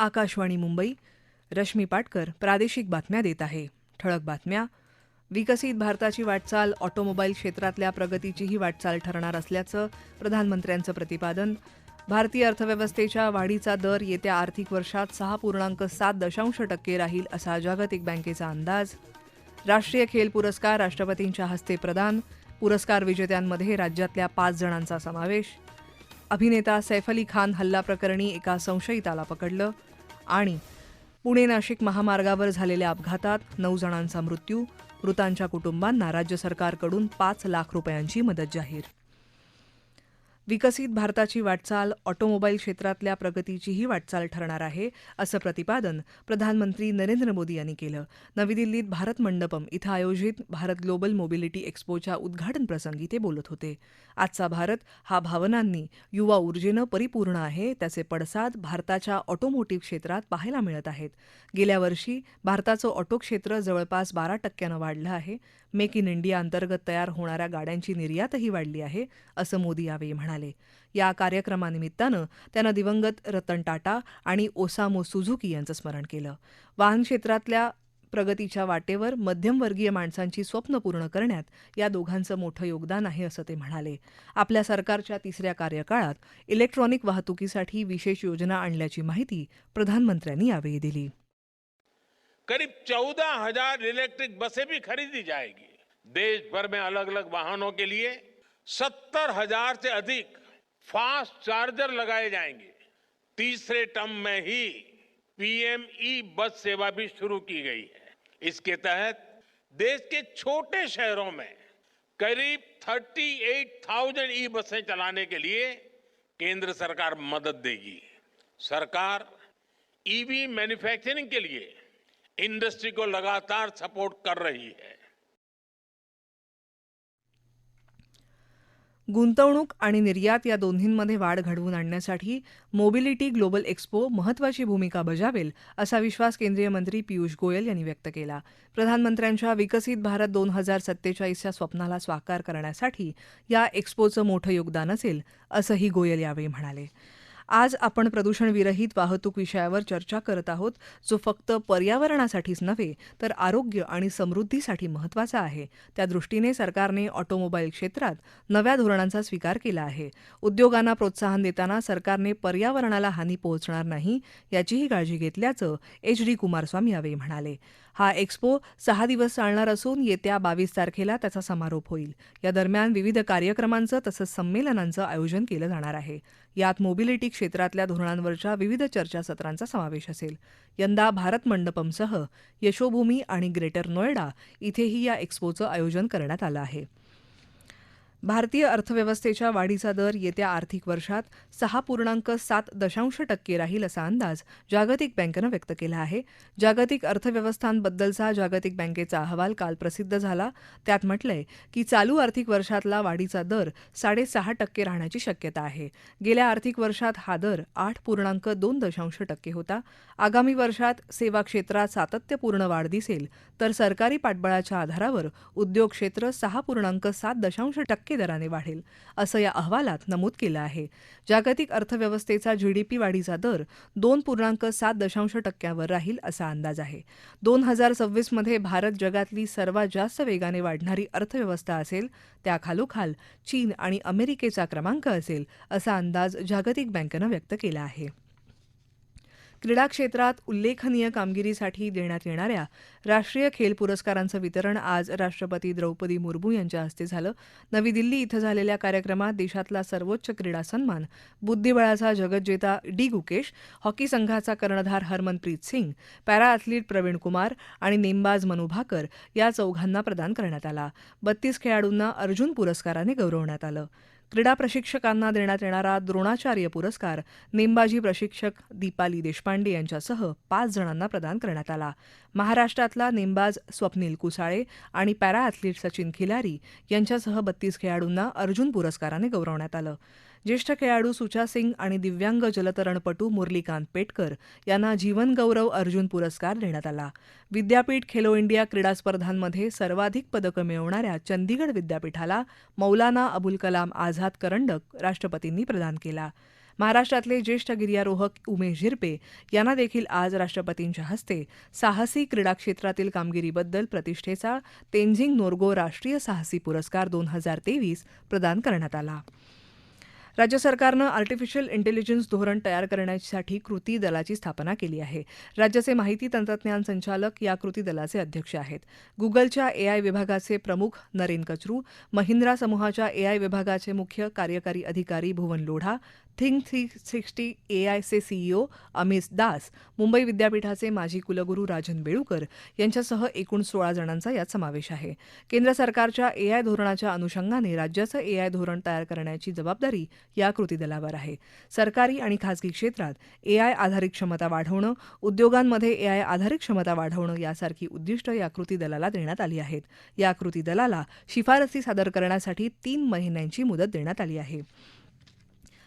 आकाशवाणी मुंबई रश्मी पाटकर प्रादेशिक बातम्या देत आहे. ठळक बातम्या. विकसित भारताची वाटचाल ऑटोमोबाईल क्षेत्रातल्या प्रगतीचीही वाटचाल ठरणार असल्याचं प्रधानमंत्र्यांचं प्रतिपादन. भारतीय अर्थव्यवस्थेच्या वाढीचा दर येत्या आर्थिक वर्षात सहा पूर्णांक सात दशांश टक्के राहील असा जागतिक बँकेचा अंदाज. राष्ट्रीय खेल पुरस्कार राष्ट्रपतींच्या हस्ते प्रदान. पुरस्कार विजेत्यांमध्ये राज्यातल्या पाच जणांचा समावेश. अभिनेता सैफ अली खान हल्ला प्रकरणी एका संशयिताला पकडलं. आणि पुणे नाशिक महामार्गावर झालेल्या अपघातात नऊ जणांचा मृत्यू मृतांच्या कुटुंबांना राज्य सरकारकडून पाच लाख रुपयांची मदत जाहीर. विकसित भारताची वाटचाल ऑटोमोबाईल क्षेत्रातल्या प्रगतीचीही वाटचाल ठरणार आहे असं प्रतिपादन प्रधानमंत्री नरेंद्र मोदी यांनी केलं. नवी दिल्लीत भारत मंडपम इथं आयोजित भारत ग्लोबल मोबिलिटी एक्स्पोच्या उद्घाटन प्रसंगी ते बोलत होते. आजचा भारत हा भावनांनी युवा ऊर्जेनं परिपूर्ण आहे त्याचे पडसाद भारताच्या ऑटोमोटिव्ह क्षेत्रात पाहायला मिळत आहेत. गेल्या वर्षी भारताचं ऑटो क्षेत्र जवळपास बारा टक्क्यानं वाढलं आहे. मेक इन इंडिया अंतर्गत तयार होणाऱ्या गाड्यांची निर्यातही वाढली आहे असं मोदी यावेळी म्हणाले. या कार्यक्रमानिमित्तानं त्यानं दिवंगत रतन टाटा आणि ओसामो सुझुकी यांचं स्मरण केलं. वाहन क्षेत्रातल्या प्रगतीच्या वाटेवर मध्यमवर्गीय माणसांची स्वप्न पूर्ण करण्यात या दोघांचं मोठं योगदान आहे असं ते म्हणाले. आपल्या सरकारच्या तिसऱ्या कार्यकाळात इलेक्ट्रॉनिक वाहतुकीसाठी विशेष योजना आणल्याची माहिती प्रधानमंत्र्यांनी यावेळी दिली. करीब चौदह हज़ार इलेक्ट्रिक बसें भी खरीदी जाएगी। देश भर में अलग अलग वाहनों के लिए सत्तर हज़ार से अधिक फास्ट चार्जर लगाए जाएँगे। तीसरे टर्म में ही पीएम ई बस सेवा भी शुरू की गई है। इसके तहत देश के छोटे शहरों में करीब 38,000 ई बसें चलाने के लिए केंद्र सरकार मदद देगी। सरकार ईवी मैन्युफैक्चरिंग के लिए इंडस्ट्री को लगातार सपोर्ट कर रही है। गुंतवणूक आणि निर्यात या दोन्हींमध्ये वाढ घडवून आणण्यासाठी मोबिलिटी ग्लोबल एक्स्पो महत्वाची भूमिका बजावेल असा विश्वास केंद्रीय मंत्री पियुष गोयल यांनी व्यक्त केला. प्रधानमंत्र्यांच्या विकसित भारत दोन हजार सत्तेचाळीसच्या स्वप्नाला साकार करण्यासाठी या एक्स्पोचं मोठं योगदान असेल असंही गोयल यावेळी म्हणाले. आज आपण प्रदूषणविरहित वाहतूक विषयावर चर्चा करत आहोत जो फक्त पर्यावरणासाठीच नव्हे तर आरोग्य आणि समृद्धीसाठी महत्त्वाचा आहे. त्या दृष्टीने सरकारने ऑटोमोबाईल क्षेत्रात नव्या धोरणांचा स्वीकार केला आहे. उद्योगांना प्रोत्साहन देताना सरकारने पर्यावरणाला हानी पोहोचणार नाही याचीही काळजी घेतल्याचं एच डी कुमारस्वामी यावेळी म्हणाले. हा एक्स्पो सहा दिवस चालणार असून येत्या बावीस तारखेला त्याचा समारोप होईल. या दरम्यान विविध कार्यक्रमांचं तसंच संमेलनांचं आयोजन केलं जाणार आहे. यात मोबिलिटी क्षेत्रातल्या धोरणांवरच्या विविध चर्चासत्रांचा समावेश असेल. यंदा भारत मंडपमसह यशोभूमी आणि ग्रेटर नोएडा इथेही या एक्स्पोचं आयोजन करण्यात आलं आहे. भारतीय अर्थव्यवस्थेच्या वाढीचा दर येत्या आर्थिक वर्षात सहा पूर्णांक सात दशांश टक्के राहील असा अंदाज जागतिक बँकेनं व्यक्त केला आहे. जागतिक अर्थव्यवस्थांबद्दलचा जागतिक बँकेचा अहवाल काल प्रसिद्ध झाला. त्यात म्हटलंय की चालू आर्थिक वर्षातला वाढीचा दर साडेसहा टक्के राहण्याची शक्यता आहे. गेल्या आर्थिक वर्षात हा दर आठ पूर्णांक दोन दशांश टक्के होता. आगामी वर्षात सेवा क्षेत्रात सातत्यपूर्ण वाढ दिसेल. तर सरकारी पाठबळाच्या आधारावर उद्योग क्षेत्र सहा पूर्णांक सात दशांश टक्के दराने वाढेल असं या अहवालात नमूद केलं आहे. जागतिक अर्थव्यवस्थेचा जीडीपी वाढीचा दर दोन पूर्णांक सात दशांश टक्क्यावर राहील असा अंदाज आहे. दोन हजार सव्वीसमध्ये भारत जगातली सर्वात जास्त वेगाने वाढणारी अर्थव्यवस्था असेल त्याखालोखाल चीन आणि अमेरिकेचा क्रमांक असेल असा अंदाज जागतिक बँकेनं व्यक्त केला आहे. क्रीडा क्षेत्रात उल्लेखनीय कामगिरीसाठी देण्यात येणाऱ्या राष्ट्रीय खेल पुरस्कारांचं वितरण आज राष्ट्रपती द्रौपदी मुर्मू यांच्या हस्ते झालं. नवी दिल्ली इथं झालेल्या कार्यक्रमात देशातला सर्वोच्च क्रीडा सन्मान बुद्धिबळाचा जगज्जेता डी गुकेश हॉकी संघाचा कर्णधार हरमनप्रीत सिंग पॅरा अथलीट प्रवीण कुमार आणि नेमबाज मनू भाकर या चौघांना प्रदान करण्यात आला. बत्तीस खेळाडूंना अर्जुन पुरस्काराने गौरवण्यात आलं. क्रीडा प्रशिक्षकांना देण्यात येणारा द्रोणाचार्य पुरस्कार नेमबाजी प्रशिक्षक दीपाली देशपांडे यांच्यासह पाच जणांना प्रदान करण्यात आला. महाराष्ट्रातला नेमबाज स्वप्नील कुसाळे आणि पॅरा ॲथलीट सचिन खिलारी यांच्यासह बत्तीस खेळाडूंना अर्जुन पुरस्काराने गौरवण्यात आलं. ज्येष्ठ खेळाडू सुचा सिंग आणि दिव्यांग जलतरणपटू मुरलीकांत पेटकर यांना जीवनगौरव अर्जुन पुरस्कार देण्यात आला. विद्यापीठ खेलो इंडिया क्रीडा स्पर्धांमध्ये सर्वाधिक पदकं मिळवणाऱ्या चंदीगड विद्यापीठाला मौलाना अबुल कलाम आझाद करंडक राष्ट्रपतींनी प्रदान केला. महाराष्ट्रातले ज्येष्ठ गिर्यारोहक उमेश झिरपे यांना देखील आज राष्ट्रपतींच्या हस्ते साहसी क्रीडा क्षेत्रातील कामगिरीबद्दल प्रतिष्ठेचा तेंझिंग नोर्गो राष्ट्रीय साहसी पुरस्कार दोन हजार तेवीस प्रदान करण्यात आला. राज्य सरकारनं आर्टिफिशियल इंटेलिजन्स धोरण तयार करण्यासाठी कृती दलाची स्थापना केली आहे. राज्याचे माहिती तंत्रज्ञान संचालक या कृती दलाचे अध्यक्ष आहेत. गुगलच्या एआय विभागाचे प्रमुख नरेन कचरू महिंद्रा समूहाच्या एआय विभागाचे मुख्य कार्यकारी अधिकारी Bhuvan Lodha think three sixty एआयचे CEO Amit Das Mumbai विद्यापीठाचे माजी कुलगुरू राजन बेळुकर यांच्यासह एकूण सोळा जणांचा यात समावेश आहे. केंद्र सरकारच्या एआय धोरणाच्या अनुषंगाने राज्याचं एआय धोरण तयार करण्याची जबाबदारी या कृती दलावर आहे. सरकारी आणि खासगी क्षेत्रात एआय आधारित क्षमता वाढवणं उद्योगांमध्ये एआय आधारित क्षमता वाढवणं यासारखी उद्दिष्ट या कृती दलाला देण्यात आली आहेत. या कृती दलाला शिफारसी सादर करण्यासाठी तीन महिन्यांची मुदत देण्यात आली आहे.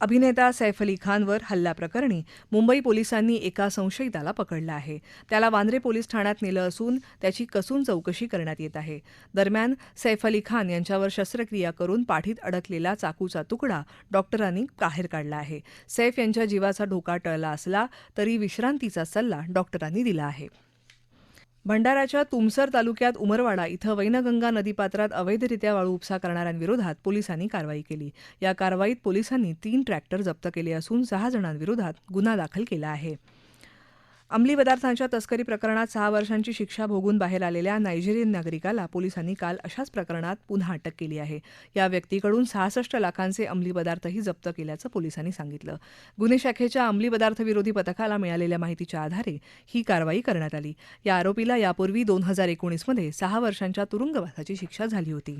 अभिनेता सैफ अली खानवर हल्ल्याप्रकरणी मुंबई पोलिसांनी एका संशयिताला पकडलं आहे. त्याला वांद्रे पोलीस ठाण्यात नेलं असून त्याची कसून चौकशी करण्यात येत आहे. दरम्यान सैफ अली खान यांच्यावर शस्त्रक्रिया करून पाठीत अडकलेला चाकूचा तुकडा डॉक्टरांनी बाहेर काढला आहे. सैफ यांच्या जीवाचा धोका टळला असला तरी विश्रांतीचा सल्ला डॉक्टरांनी दिला आहे. भंडाऱ्याच्या तुमसर तालुक्यात उमरवाडा इथं वैनगंगा नदीपात्रात अवैधरित्या वाळू उपसा करणाऱ्यांविरोधात पोलिसांनी कारवाई केली. या कारवाईत पोलिसांनी तीन ट्रॅक्टर जप्त केले असून सहा जणांविरोधात गुन्हा दाखल केला आहे. अंमली पदार्थांच्या तस्करी प्रकरणात सहा वर्षांची शिक्षा भोगून बाहेर आलेल्या नायजेरियन नागरिकाला पोलिसांनी काल अशाच प्रकरणात पुन्हा अटक केली आहे. या व्यक्तीकडून सहासष्ट लाखांचे अंमली पदार्थही जप्त केल्याचं पोलिसांनी सांगितलं. गुन्हे शाखेच्या अंमली पदार्थ विरोधी पथकाला मिळालेल्या माहितीच्या आधारे ही कारवाई करण्यात आली. या आरोपीला यापूर्वी दोन हजार एकोणीसमध्ये सहा वर्षांच्या तुरुंगवासाची शिक्षा झाली होती.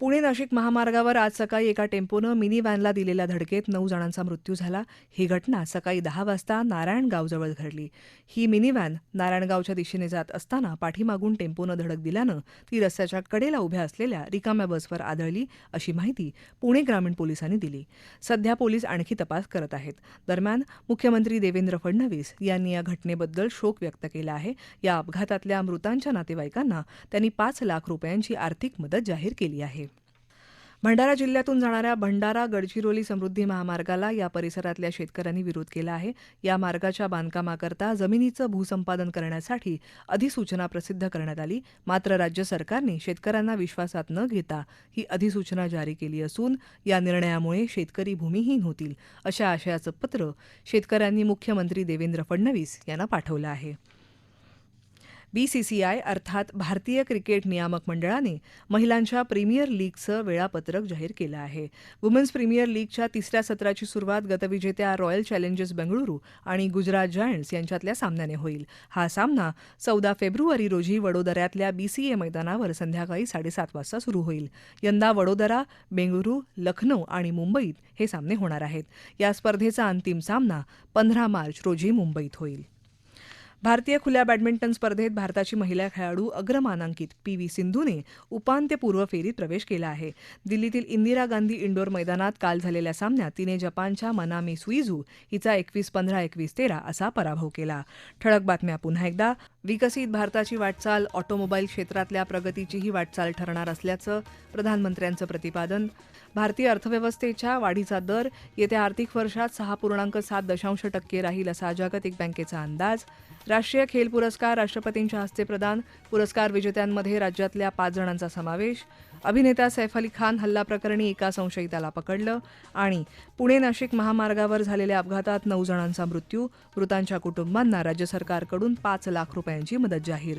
पुणे नाशिक महामार्गावर आज सकाळी एका टेम्पोनं मिनी व्हॅनला दिलेल्या धडकेत नऊ जणांचा मृत्यू झाला. ही घटना सकाळी दहा वाजता नारायणगावजवळ घडली. ही मिनी व्हॅन नारायणगावच्या दिशेने जात असताना पाठीमागून टेम्पोनं धडक दिल्यानं ती रस्त्याच्या कडेला उभ्या असलेल्या रिकाम्या बसवर आदळली अशी माहिती पुणे ग्रामीण पोलिसांनी दिली. सध्या पोलीस आणखी तपास करत आहेत. दरम्यान मुख्यमंत्री देवेंद्र फडणवीस यांनी या घटनेबद्दल शोक व्यक्त केला आहे. या अपघातातल्या मृतांच्या नातेवाईकांना त्यांनी पाच लाख रुपयांची आर्थिक मदत जाहीर केली आहे. भंडारा जिल्ह्यातून जाणाऱ्या भंडारा गडचिरोली समृद्धी महामार्गाला या परिसरातल्या शेतकऱ्यांनी विरोध केला आहे. या मार्गाच्या बांधकामाकरता जमिनीचं भूसंपादन करण्यासाठी अधिसूचना प्रसिद्ध करण्यात आली. मात्र राज्य सरकारने शेतकऱ्यांना विश्वासात न घेता ही अधिसूचना जारी केली असून या निर्णयामुळे शेतकरी भूमिहीन होतील अशा आशयाचं पत्र शेतकऱ्यांनी मुख्यमंत्री देवेंद्र फडणवीस यांना पाठवलं आहे. बीसीसीआय अर्थात भारतीय क्रिकेट नियामक मंडळाने महिलांच्या प्रीमियर लीगचं वेळापत्रक जाहीर केलं आहे. वुमेन्स प्रीमियर लीगच्या तिसऱ्या सत्राची सुरुवात गतविजेत्या रॉयल चॅलेंजर्स बेंगळुरू आणि गुजरात जायंट्स यांच्यातल्या सामन्याने होईल. हा सामना चौदा फेब्रुवारी रोजी वडोदऱ्यातल्या बीसीए मैदानावर संध्याकाळी साडेसात वाजता सुरू होईल. यंदा वडोदरा बेंगळुरू लखनौ आणि मुंबईत हे सामने होणार आहेत. या स्पर्धेचा अंतिम सामना पंधरा मार्च रोजी मुंबईत होईल. भारतीय खुल्या बॅडमिंटन स्पर्धेत भारताची महिला खेळाडू अग्रमानांकित पी व्ही सिंधूने उपांत्यपूर्व फेरीत प्रवेश केला आहे. दिल्लीतील इंदिरा गांधी इंडोर मैदानात काल झालेल्या सामन्यात तिने जपानच्या मनामी सुईझू हिचा एकवीस पंधरा एकवीस तेरा असा पराभव केला. ठळक बातम्या पुन्हा एकदा. विकसित भारताची वाटचाल ऑटोमोबाईल क्षेत्रातल्या प्रगतीचीही वाटचाल ठरणार असल्याचं प्रधानमंत्र्यांचं प्रतिपादन. भारतीय अर्थव्यवस्थेच्या वाढीचा दर येत्या आर्थिक वर्षात सहा पूर्णांक सात दशांश टक्के राहील असा जागतिक बँकेचा अंदाज. राष्ट्रीय खेल पुरस्कार राष्ट्रपतींच्या हस्ते प्रदान पुरस्कार विजेत्यांमध्ये राज्यातल्या पाच जणांचा समावेश. अभिनेता सैफ अली खान हल्ला प्रकरणी एका संशयिताला पकडलं आणि पुणे नाशिक महामार्गावर झालेल्या अपघातात नऊ जणांचा मृत्यू मृतांच्या कुटुंबांना राज्य सरकारकडून पाच लाख रुपयांची मदत जाहीर.